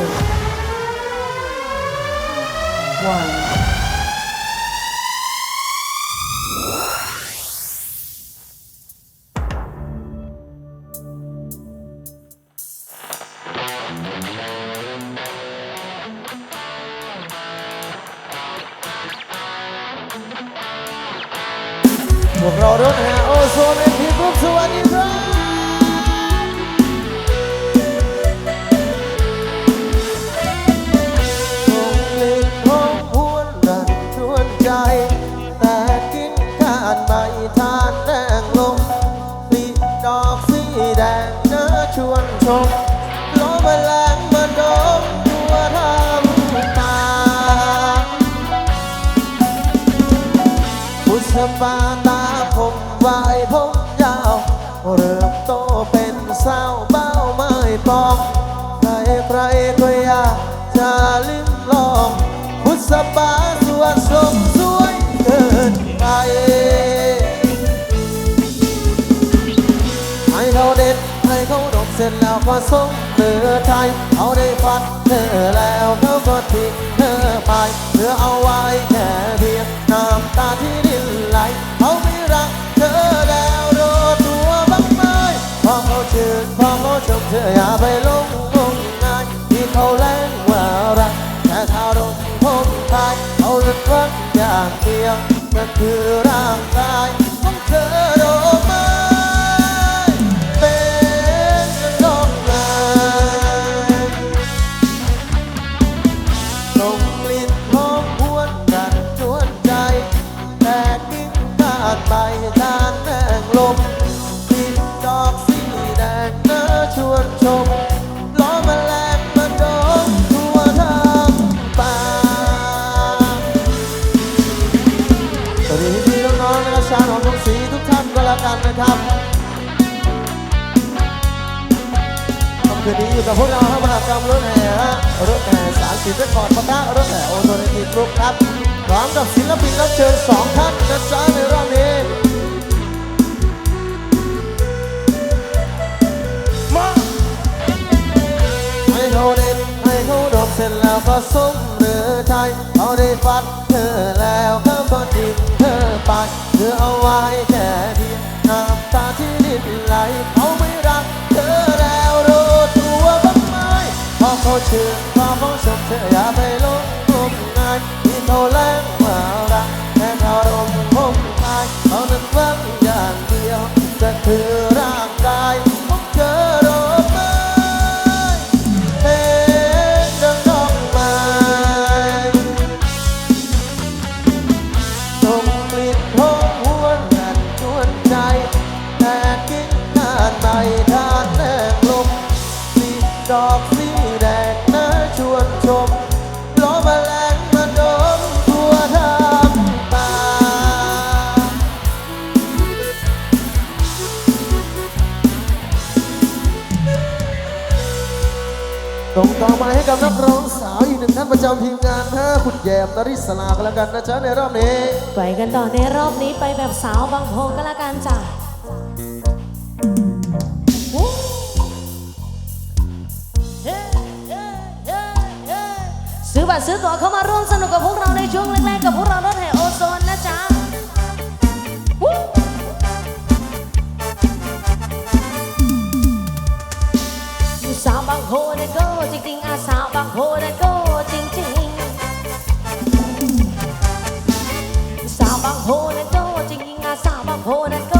two, one. บุษบาตาผมวายผมยาว เริ่มโตเป็นสาวเบ้าไม่ปอง ใครใครก็อยากจะลิ้มลองบุษบาสวยสมสวยเกินไปให้เขาเด็ดให้เขาดกเสร็จแล้วก็ส่งเธอไทยเขาได้ฟัด เธอแล้วเขาก็ทิ้งเธอไปเหลือเอาไว้แค่เพียงน้ำตาที่รินไหลเขาไม่รักเธอแล้วโดตัวบ้างไหมพอเขาชื่นพอเขาชมเธออย่าไปลงงมงายที่เขาแล้งว่ารักแต่เขาโดนผมทายเขาจะรักอย่างเดียวก็คือร่างกาย มเสร็จแล้วก็ส้มหรือไทยเขาได้ฟัดเธอแล้วเขาก็ทิ้งเธอไปเหลือเอาไว้แค่เพียงน้ำตาที่รินไหลเขาไม่รักเธอแล้วรู้ตัวบ้างไหมพอเขาชื่นพอเขาชมเธออย่าไปหลงงมงายที่เขาแล้งว่ารักแค่เขาดมคงตายเขานั้นหวังอย่างเดียวจะคือ ส่งต่อมาให้กับนักร้องสาวอีกหนึ่งท่านประจำทีมงานฮะคุณแยมนริศลากันแล้วกันนะจ๊ะในรอบนี้ ไปกันต่อในรอบนี้ไปแบบสาวบางโพก็แล้วกันจ้ะซื้อบัตรซื้อตั๋วเข้ามาร่วมสนุกกับพวกเราในช่วงแรกๆกับพวกเรารถแห่าสาวบางโพเนี่ยก็จริงๆ สาวบางโพนั้นก็จริงๆอะสาวบางโพนั้นก็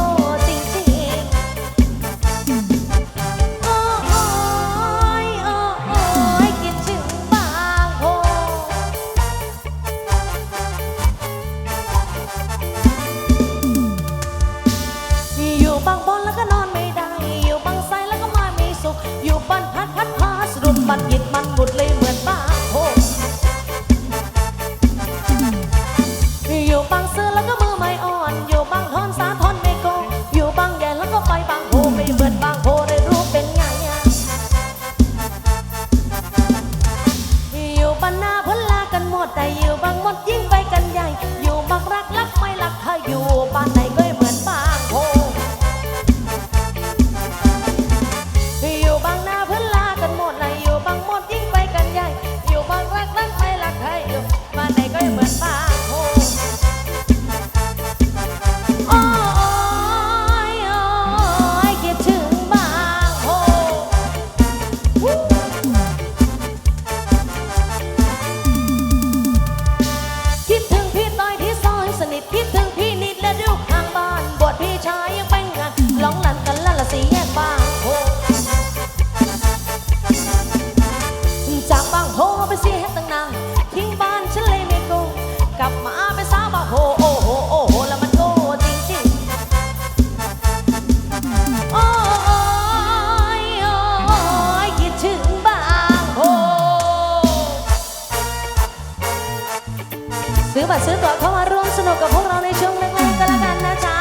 ซื้อบัตรซื้อตั๋วเข้ามาร่วมสนุกกับพวกเราในช่วงแรกๆก็แล้วกันนะจ๊ะ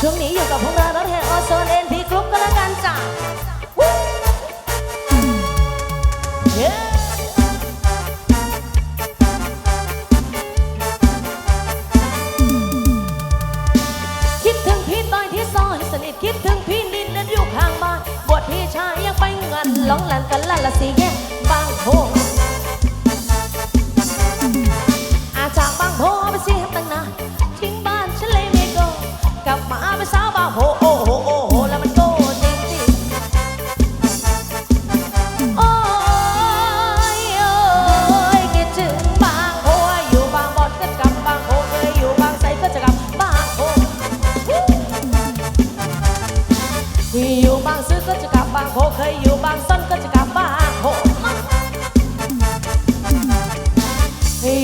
ช่วงนี้อยู่กับพวกเรารถแห่ออโซนเอ็นพีกรุ๊ปก็แล้วกันจ้ะเย้คิดถึงพี่นิดเล่นอยู่ข้างบ้านบวชพี่ชายยังไปงานล้องหลันกันละละสีแยกบางโพ โคเคยอยู่บางซ่อนก็จะกลับบ้านโค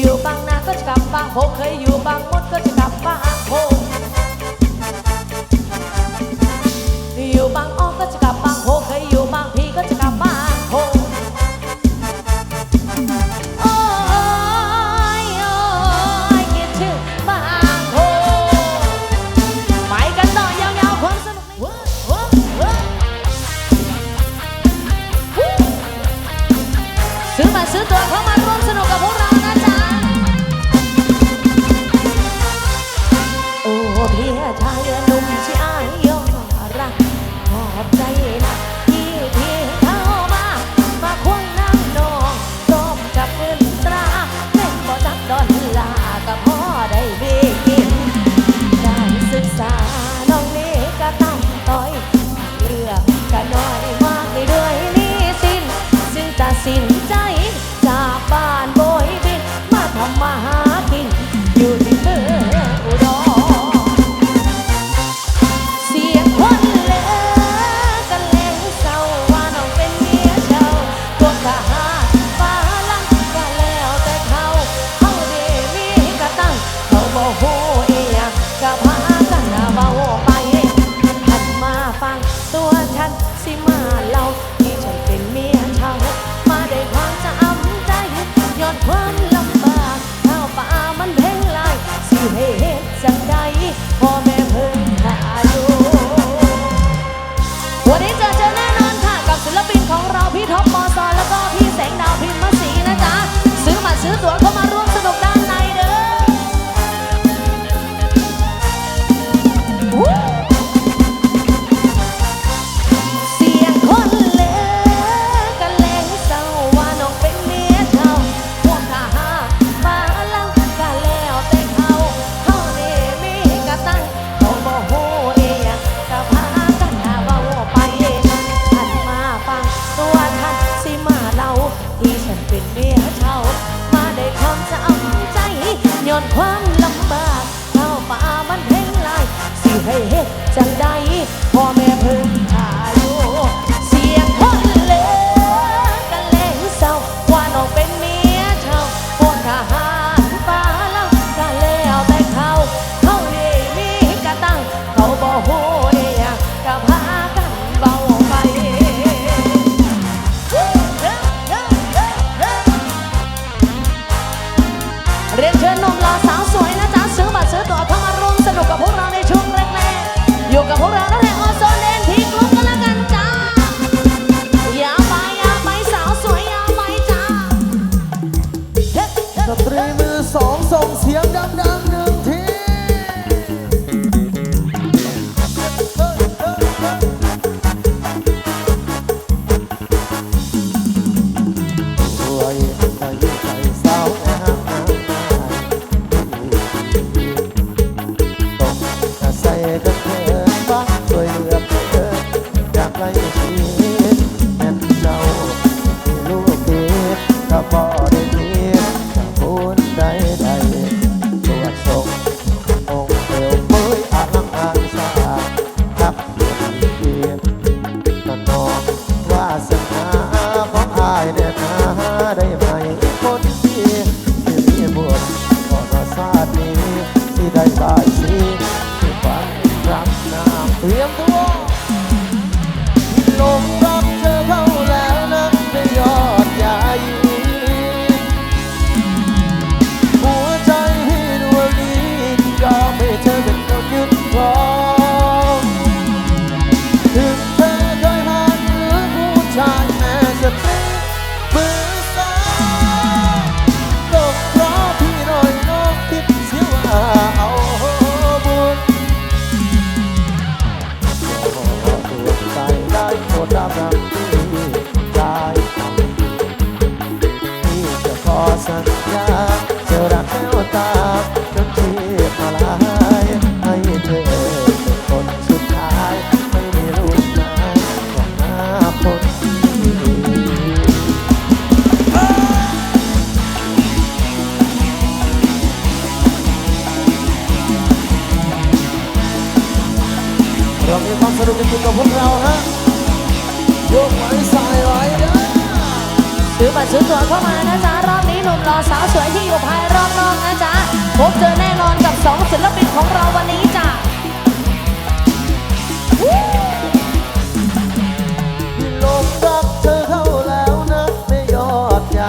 อยู่บางนาก็จะกลับบ้านโคเคยอยู่ 哎。 ให้เฮ็ดจังใด รามีความสนุกกันอยกับพวกเราฮะยกไว้สายไว้เด้อซื้อบัตรซื้อตั๋วเข้ามานะจ๊ะรอบนี้หนุ่มรอสาวสวยที่อยู่ภายรอบนอกนะจ๊ะพบเจอแน่นอนกับสองศิลปินของเราวันนี้จ้ะลมรักเธอเข้าแล้วนะไม่อดให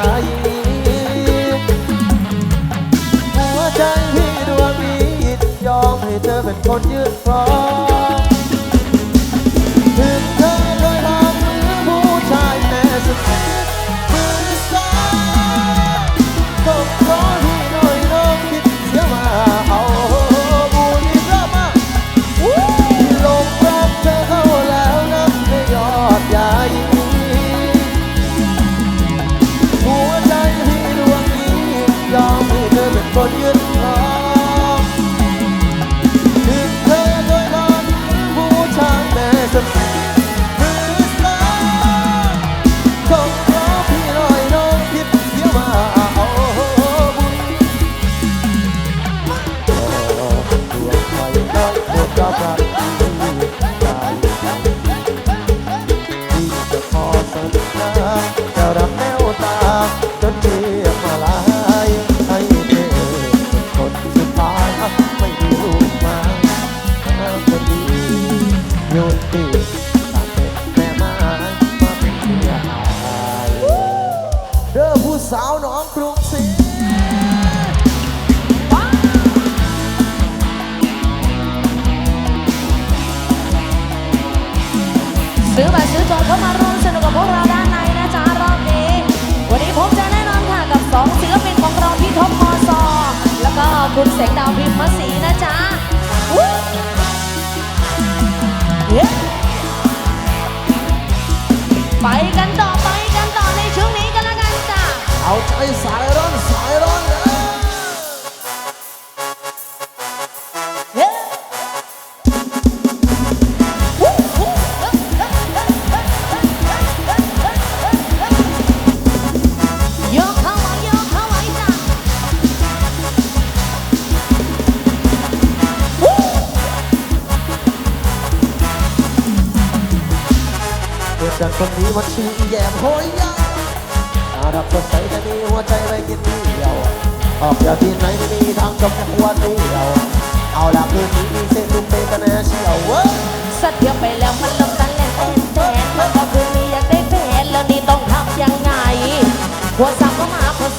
หัวใจพี่ดวงนี้ยินยอมให้เธอเป็นคนยืดพร้อม สาวน้องกรุงศรีซื้อมาซื้อจองเข้ามาร่วมสนุกกับพวกเราด้านในนะจ๊ะรอบนี้ วันนี้ผมจะแน่นอนค่ะกับสองศิลปินของเราพี่ทบอพอซอแล้วก็คุณแสงดาวพิมพ์มศรีนะจ๊ะไปกันต่อไปกันต่อในช่วงนี้ เอาใจสายร้อนสายร้อนจากตรงนี้วันชื่อแย่มโหยใหญ่ รับสดใสแต่มีหัวใจไว้กินเดียว ออกเดียวที่ไหนไม่มีทางจบแค่หัวเดียว เอาละคืนนี้มีเซตุ้มเป็นกันแน่เชียวเว้ยสัตว์เดียวไปแล้วมันลำตันแลนแต้นแตนเมื่อคืนนี้อยากได้แฟนแล้วนี่ต้องทำยังไงหัวสั่งก็มาผส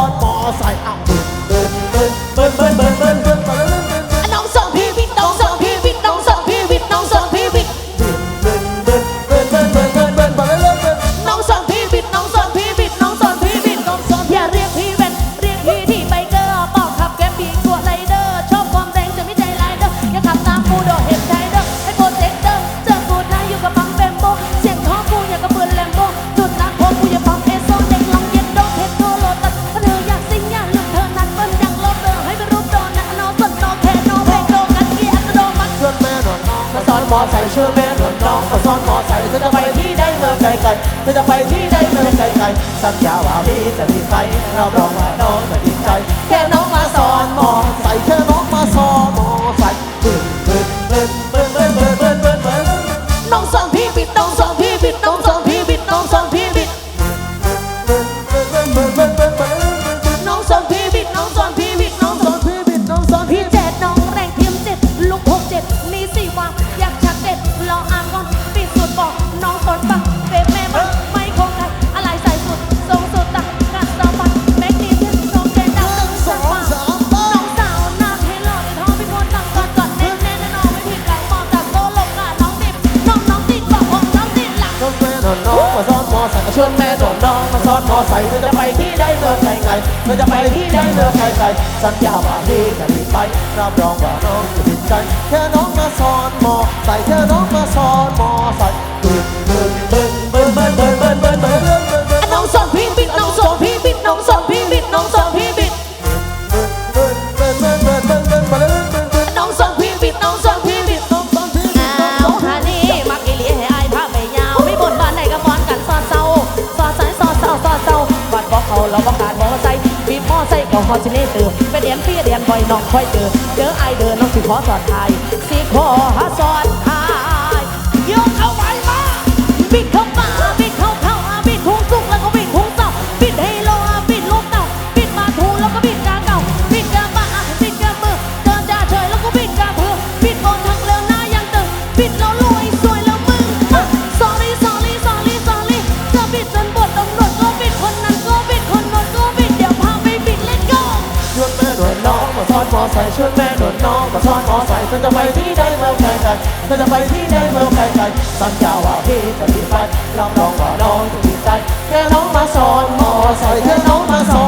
อนมอไซค์เอา ค่อยน้องค่อยเดินเจอไอเดินน้องสิขอสอดทยสิขอหาซอย อนมอใส่ชุดแม่หนุนน้องก็ซ้อนมอใส่เฉันจะไปที่ใดเมืองไกลไกลฉันจะไปที่ใดเมืองไกลไกลสัญญาว่าพี่จะดีดไปลองลองว่าน้องจะผิดใจแค่น้องมาซ้อนมอใส่แค่น้องมาซ้อน